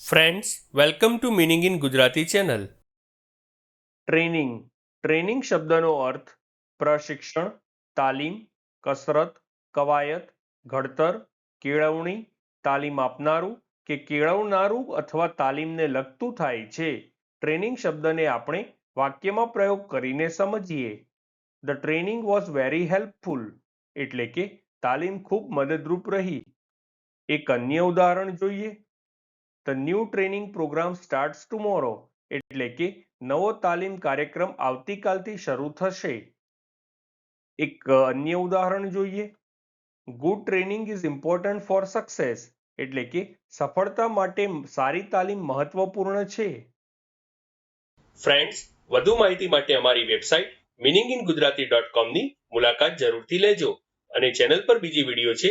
Friends welcome to meaning in Gujarati channel training training શબ્દનો અર્થ પ્રશિક્ષણ, તાલીમ, કસરત, કવાયત, ઘડતર, કેળવણી, તાલીમ આપનારું કે કેળવનારું અથવા તાલીમને લગતું થાય છે. ટ્રેનિંગ શબ્દને આપણે વાક્યમાં પ્રયોગ કરીને સમજીએ. The training was very helpful એટલે કે તાલીમ ખૂબ મદદરૂપ રહી. એક અન્ય ઉદાહરણ જોઈએ. The new training program starts tomorrow એટલે કે નવો તાલીમ કાર્યક્રમ આવતીકાલથી શરૂ થશે. એક અન્ય ઉદાહરણ જોઈએ. Good training is important for success એટલે કે સફળતા માટે સારી તાલીમ મહત્વપૂર્ણ છે. ફ્રેન્ડ્સ વધુ માહિતી માટે અમારી website meaning in Gujarati dot કોમની મુલાકાત જરૂરથી લેજો અને ચેનલ પર બીજી વીડિયો છે